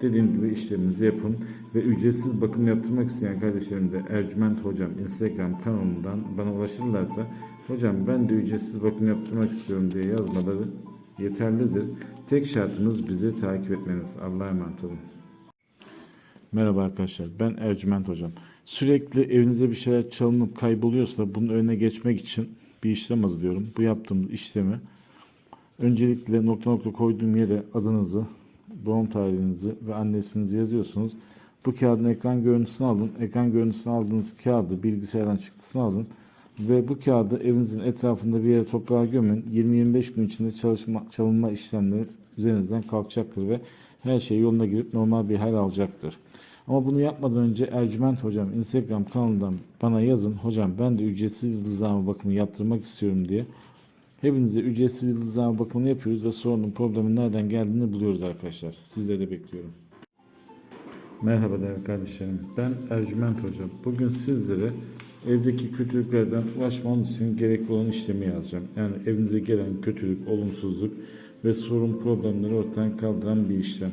Dediğim gibi işleminizi yapın ve ücretsiz bakım yaptırmak isteyen kardeşlerim de Ercüment Hocam Instagram kanalından bana ulaşırlarsa Hocam ben de ücretsiz bakım yaptırmak istiyorum diye yazmaları yeterlidir. Tek şartımız bizi takip etmeniz. Allah'a emanet olun. Merhaba arkadaşlar ben Ercüment Hocam. Sürekli evinizde bir şeyler çalınıp kayboluyorsa bunun önüne geçmek için bir işlem hazırlıyorum. Bu yaptığımız işlemi öncelikle nokta nokta koyduğum yere adınızı, doğum tarihinizi ve anne isminizi yazıyorsunuz. Bu kağıdın ekran görüntüsünü alın. Ekran görüntüsünü aldığınız kağıdı bilgisayardan çıktısını alın. Ve bu kağıdı evinizin etrafında bir yere toprağa gömün. 20-25 gün içinde çalışma, çalınma işlemleri üzerinizden kalkacaktır ve her şey yoluna girip normal bir hal alacaktır. Ama bunu yapmadan önce Ercüment Hocam Instagram kanalından bana yazın. Hocam ben de ücretsiz yıldızlama bakımı yaptırmak istiyorum diye. Hepinize ücretsiz yıldızlama bakımını yapıyoruz ve sorunun problemin nereden geldiğini buluyoruz arkadaşlar. Sizleri bekliyorum. Merhaba değerli kardeşlerim. Ben Ercüment Hoca. Bugün sizlere evdeki kötülüklerden ulaşmanız için gerekli olan işlemi yazacağım. Yani evinize gelen kötülük, olumsuzluk ve sorun problemleri ortadan kaldıran bir işlem.